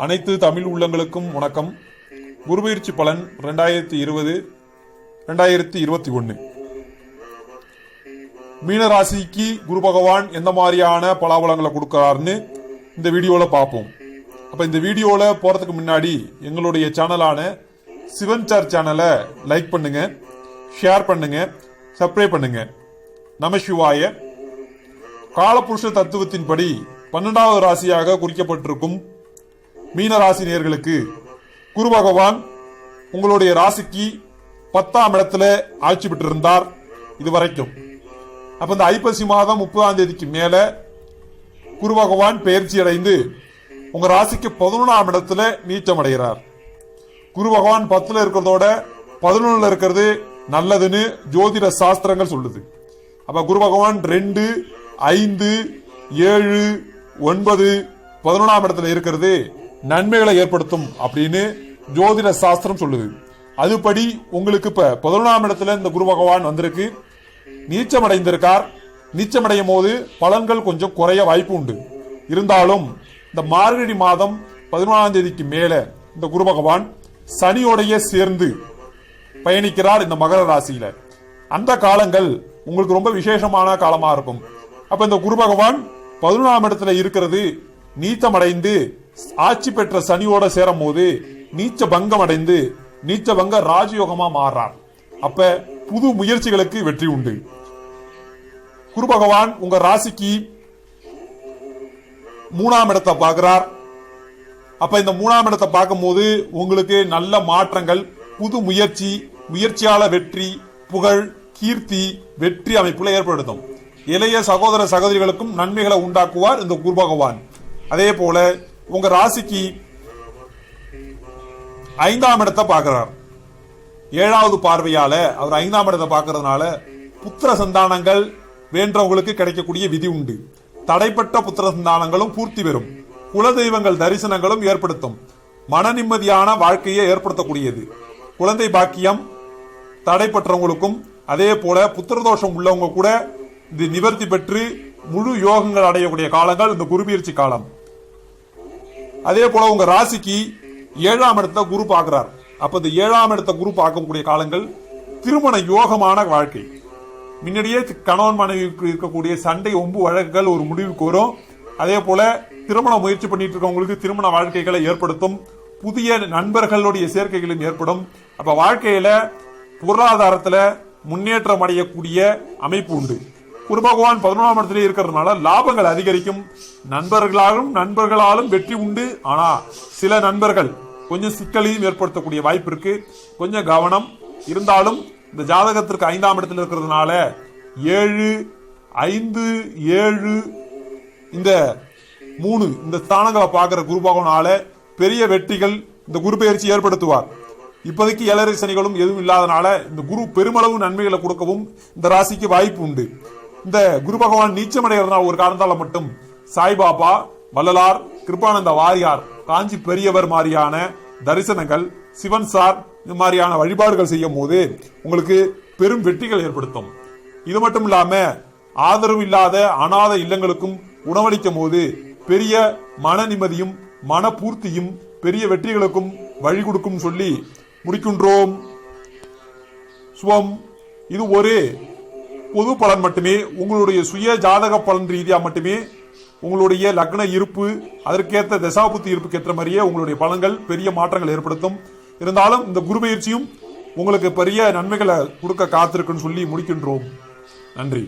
அனைத்து தமிழ் உள்ளங்களுக்கும் வணக்கம். குருபயிற்சி பலன் ரெண்டாயிரத்தி இருபது ரெண்டாயிரத்தி இருபத்தி ஒன்று மீனராசிக்கு குரு பகவான் எந்த மாதிரியான பலாபலங்களை கொடுக்குறாருன்னு இந்த வீடியோவில் பார்ப்போம். அப்போ இந்த வீடியோவில் போகிறதுக்கு முன்னாடி எங்களுடைய சேனலான சிவன் சார் சேனலை லைக் பண்ணுங்க ஷேர் பண்ணுங்க சப்ஸ்கிரைப் பண்ணுங்க. நமசிவாய காலபுருஷ தத்துவத்தின்படி பன்னெண்டாவது ராசியாக குறிக்கப்பட்டிருக்கும் மீன ராசி குரு பகவான் உங்களுடைய ராசிக்கு பத்தாம் இடத்துல ஆட்சி பெற்றிருந்தார் இதுவரைக்கும். அப்ப இந்த ஐப்பசி மாதம் முப்பதாம் தேதிக்கு மேல குரு பகவான் பெயர்ச்சி அடைந்து உங்க ராசிக்கு பதினொன்றாம் இடத்துல நீச்சம் அடைகிறார். குரு பகவான் பத்துல இருக்கிறதோட பதினொன்றில் இருக்கிறது நல்லதுன்னு ஜோதிட சாஸ்திரங்கள் சொல்லுது. அப்ப குரு பகவான் ரெண்டு ஐந்து ஏழு ஒன்பது பதினொன்றாம் இடத்துல இருக்கிறது நன்மைகளை ஏற்படுத்தும் அப்படின்னு ஜோதிட சாஸ்திரம் சொல்லுது. அதுபடி உங்களுக்கு இப்ப பதினொன்றாம் இடத்துல இந்த குரு பகவான் வந்திருக்கு. நீச்சம் அடைந்திருக்கார் நீச்சம் அடையும் போது பலன்கள் கொஞ்சம் குறைய வாய்ப்பு உண்டு. இருந்தாலும் இந்த மார்கழி மாதம் பதினொன்றாம் தேதிக்கு மேலே இந்த குரு பகவான் சனியோடைய சேர்ந்து பயணிக்கிறார் இந்த மகர ராசியில. அந்த காலங்கள் உங்களுக்கு ரொம்ப விசேஷமான காலமா இருக்கும். அப்ப இந்த குரு பகவான் பதினொன்றாம் இடத்துல இருக்கிறது நீச்சம் அடைந்து ஆட்சி பெற்ற சனியோட சேரும் போது நீச்ச பங்கம் அடைந்து நீச்ச பங்க ராஜயோகமா மாறுறார் அப்ப புது முயற்சிகளுக்கு வெற்றி உண்டு. குரு பகவான் உங்க ராசிக்கு மூணாம் இடத்தை பார்க்கிறார். அப்ப இந்த மூணாம் இடத்தை பார்க்கும்போது உங்களுக்கு நல்ல மாற்றங்கள் புது முயற்சி முயற்சியாளர் வெற்றி புகழ் கீர்த்தி வெற்றி அமைப்புல ஏற்படுத்தும். இளைய சகோதர சகோதரிகளுக்கும் நன்மைகளை உண்டாக்குவார் இந்த குரு பகவான் அதே போல உங்க ராசிக்கு ஐந்தாம் இடத்தை பார்க்கிறார். ஏழாவது பார்வையால அவர் ஐந்தாம் இடத்தை பார்க்கறதுனால புத்திர சந்தானங்கள் வேண்டவங்களுக்கு கிடைக்கக்கூடிய விதி உண்டு. தடைப்பட்ட புத்திர சந்தானங்களும் பூர்த்தி பெறும். குலதெய்வங்கள் தரிசனங்களும் ஏற்படுத்தும். மன நிம்மதியான வாழ்க்கையை ஏற்படுத்தக்கூடியது. குழந்தை பாக்கியம் தடைப்பட்டவங்களுக்கும் அதே போல புத்திரதோஷம் உள்ளவங்க கூட இது நிவர்த்தி பெற்று முழு யோகங்கள் அடையக்கூடிய காலங்கள் இந்த குருபீர்ச்சி காலம். அதே போல உங்க ராசிக்கு ஏழாம் இடத்தை குரு பார்க்கிறார். அப்ப இந்த ஏழாம் இடத்தை குரு பார்க்கக்கூடிய காலங்கள் திருமண யோகமான வாழ்க்கை. முன்னாடியே கணவன் மனைவிக்கு இருக்கக்கூடிய சண்டை ஒம்பு வழக்குகள் ஒரு முடிவுக்கு வரும். அதே போல திருமண முயற்சி பண்ணிட்டு இருக்கவங்களுக்கு திருமண வாழ்க்கைகளை ஏற்படுத்தும். புதிய நண்பர்களுடைய சேர்க்கைகளும் ஏற்படும். அப்ப வாழ்க்கையில பொருளாதாரத்துல முன்னேற்றம் அடையக்கூடிய அமைப்பு உண்டு. குரு பகவான் பதினொன்றாம் இடத்துல இருக்கிறதுனால லாபங்கள் அதிகரிக்கும். நண்பர்களாலும் நண்பர்களாலும் வெற்றி உண்டு. ஆனா சில நண்பர்கள் கொஞ்சம் சிக்கலையும் ஏற்படுத்தக்கூடிய வாய்ப்பு இருக்கு. கொஞ்சம் கவனம். இருந்தாலும் இந்த ஜாதகத்திற்கு ஐந்தாம் இடத்துல இருக்கிறதுனால ஏழு ஐந்து ஏழு இந்த மூணு இந்த ஸ்தானங்களை பார்க்கிற குரு பகவானால பெரிய வெற்றிகள் இந்த குரு பயிற்சி ஏற்படுத்துவார். இப்போதைக்கு ஏழரை சனிகளும் எதுவும் இல்லாதனால இந்த குரு பெருமளவு நன்மைகளை கொடுக்கவும் இந்த ராசிக்கு வாய்ப்பு உண்டு. இந்த குரு பகவான் நீச்சமடைகிறதுனால ஒரு காரணத்தால மட்டும். சாய்பாபா வள்ளலார் கிருபானந்த வாரியார் காஞ்சி பெரியவர் மாதிரியான தரிசனங்கள் சிவன் சார் இந்த மாதிரியான வழிபாடுகள் செய்யும் போது உங்களுக்கு பெரும் வெற்றிகள் ஏற்படுத்தும். இது மட்டும் இல்லாம ஆதரவு இல்லாத அனாத இல்லங்களுக்கும் உணவளிக்கும் போது பெரிய மன நிம்மதியும் மன பூர்த்தியும் பெரிய வெற்றிகளுக்கும் வழி கொடுக்கும் சொல்லி முடிக்கின்றோம். சுவம் இது ஒரு பொது பலன் மட்டுமே உங்களுடைய சுய ஜாதக பலன் ரீதியாக மட்டுமே உங்களுடைய லக்ன இருப்பு அதற்கேற்ற தசாபுத்தி இருப்புக்கு ஏற்ற மாதிரியே உங்களுடைய பலன்கள் பெரிய மாற்றங்கள் ஏற்படுத்தும். இருந்தாலும் இந்த குரு பயிற்சியும் உங்களுக்கு பெரிய நன்மைகளை கொடுக்க காத்திருக்குன்னு சொல்லி முடிக்கின்றோம். நன்றி.